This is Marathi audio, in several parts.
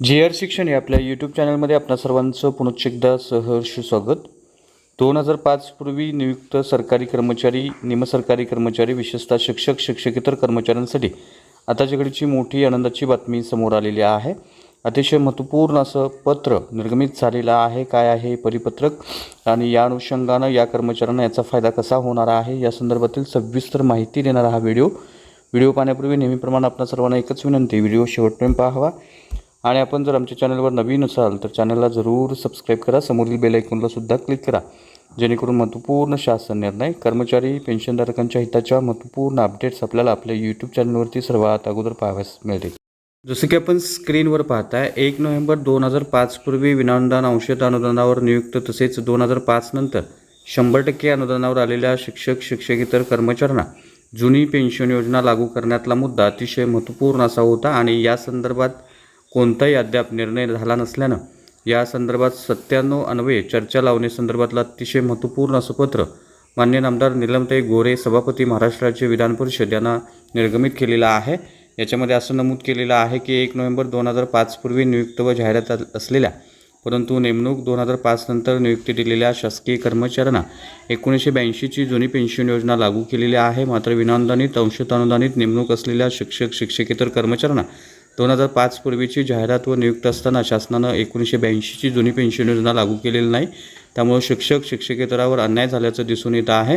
जी आर शिक्षण या आपल्या यूट्यूब चॅनलमध्ये आपणा सर्वांचं पुनश्च एकदा सहर्ष स्वागत. दोन हजार पाचपूर्वी नियुक्त सरकारी कर्मचारी निमसरकारी कर्मचारी विशेषतः शिक्षक शिक्षकेतर कर्मचाऱ्यांसाठी आताच्याकडची मोठी आनंदाची बातमी समोर आलेली आहे. अतिशय महत्त्वपूर्ण असं पत्र निर्गमित झालेलं आहे काय आहे हे परिपत्रक आणि या अनुषंगानं या कर्मचाऱ्यांना याचा फायदा कसा होणार आहे या संदर्भातील सविस्तर माहिती देणारा हा व्हिडिओ. व्हिडिओ पाहण्यापूर्वी नेहमीप्रमाणे आपल्या सर्वांना एकच विनंती व्हिडिओ शेवटपर्यंत पाहावा. आणि आपण जर आमच्या चॅनलवर नवीन असाल तर चॅनलला जरूर सबस्क्राईब करा. समोरील बेल आयकॉनला सुद्धा क्लिक करा. जेणेकरून महत्त्वपूर्ण शासन निर्णय कर्मचारी पेन्शनधारकांच्या हिताच्या महत्त्वपूर्ण अपडेट्स आपल्याला आपल्या यूट्यूब चॅनलवरती सर्वात अगोदर पाहाव्यास मिळतील. जसं की आपण स्क्रीनवर पाहताय एक नोव्हेंबर दोन हजार पाचपूर्वी विनाअनुदान अंशत अनुदानावर नियुक्त तसेच दोन हजार पाच नंतर शंभर टक्के अनुदानावर आलेल्या शिक्षक शिक्षकेतर कर्मचाऱ्यांना जुनी पेन्शन योजना लागू करण्यातला मुद्दा अतिशय महत्त्वपूर्ण असा होता आणि या संदर्भात कोणताही अद्याप निर्णय झाला नसल्यानं या संदर्भात सत्त्याण्णव अन्वये चर्चा लावण्यासंदर्भातलं अतिशय महत्त्वपूर्ण असं पत्र मान्य नामदार निलमताई गोरे सभापती महाराष्ट्र राज्य विधान परिषद यांना निर्गमित केलेलं आहे. याच्यामध्ये असं नमूद केलेलं आहे की एक नोव्हेंबर दोन हजार पाचपूर्वी नियुक्त व जाहिरात असलेल्या परंतु नेमणूक दोन हजार पाच नंतर नियुक्ती दिलेल्या शासकीय कर्मचाऱ्यांना एकोणीसशे ब्याऐंशीची जुनी पेन्शन योजना लागू केलेली आहे. मात्र विनाअनुदानित अंशत अनुदानित नेमणूक असलेल्या शिक्षक शिक्षकेतर कर्मचाऱ्यांना दोन हजार पाच पूर्वीची जाहिरात व नियुक्त असताना शासनानं एकोणीसशे ब्याऐंशीची जुनी पेन्शन योजना लागू केलेली नाही. त्यामुळे शिक्षक शिक्षकेतरावर अन्याय झाल्याचं दिसून येत आहे.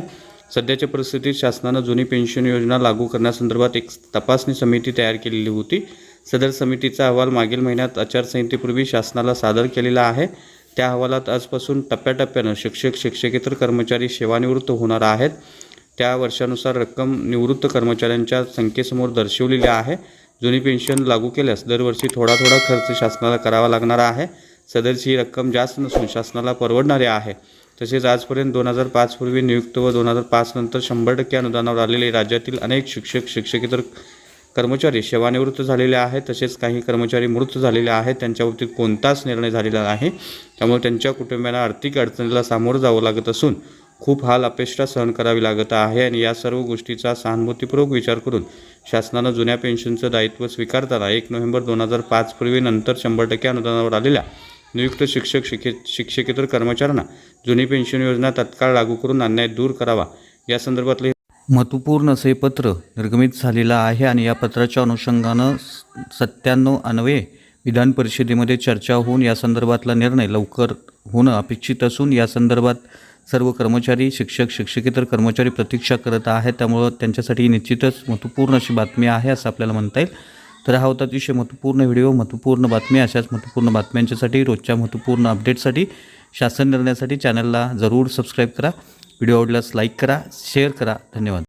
सध्याच्या परिस्थितीत शासनानं जुनी पेन्शन योजना लागू करण्यासंदर्भात एक तपासणी समिती तयार केलेली होती. सदर समितीचा अहवाल मागील महिन्यात आचारसंहितेपूर्वी शासनाला सादर केलेला आहे. त्या अहवालात आजपासून टप्प्याटप्प्यानं शिक्षक शिक्षकेतर कर्मचारी सेवानिवृत्त होणार आहेत. त्या वर्षानुसार रक्कम निवृत्त कर्मचाऱ्यांच्या संख्येसमोर दर्शवलेली आहे. जुनी पेन्शन लागू केल्यास दरवर्षी थोडा थोडा खर्च शासनाला करावा लागणार आहे. सदरची ही रक्कम जास्त नसून शासनाला परवडणारी आहे. तसेच आजपर्यंत दोन हजार पाच पूर्वी नियुक्त व दोन हजार पाच नंतर शंभर टक्के अनुदानावर आलेले राज्यातील अनेक शिक्षक शिक्षकेतर कर्मचारी सेवानिवृत्त झालेले आहेत. तसेच काही कर्मचारी मृत झालेले आहेत. त्यांच्या बाबतीत कोणताच निर्णय झालेला नाही. त्यामुळे त्यांच्या कुटुंबियांना आर्थिक अडचणीला सामोरं जावं लागत असून खूप हाल अपेक्षा सहन करावी लागत आहे. आणि या सर्व गोष्टीचा सहानुभूतीपूर्वक विचार करून शासनानं जुन्या पेन्शनचं दायित्व स्वीकारताना एक नोव्हेंबर दोन हजार पाच पूर्वी नंतर शंभर टक्के अनुदानावर आलेल्या नियुक्त शिक्षक शिके शिक्षकेतर कर्मचाऱ्यांना जुनी पेन्शन योजना तत्काळ लागू करून अन्याय दूर करावा. या संदर्भातले महत्त्वपूर्ण असे पत्र निर्गमित झालेलं आहे आणि या पत्राच्या अनुषंगानं सत्त्याण्णव अन्वये विधान परिषदेमध्ये चर्चा होऊन या संदर्भातला निर्णय लवकर होणं अपेक्षित असून या संदर्भात सर्व कर्मचारी शिक्षक शिक्षकेतर कर्मचारी प्रतीक्षा करत आहेत. त्यामुळं त्यांच्यासाठी निश्चितच महत्त्वपूर्ण अशी बातमी आहे असं आपल्याला म्हणता येईल. तर हा होता अतिशय महत्त्वपूर्ण व्हिडिओ महत्त्वपूर्ण बातमी. अशाच महत्त्वपूर्ण बातम्यांच्यासाठी रोजच्या महत्त्वपूर्ण अपडेटसाठी शासन निर्णयासाठी चॅनलला जरूर सबस्क्राईब करा. व्हिडिओ आवडल्यास लाईक करा शेअर करा. धन्यवाद.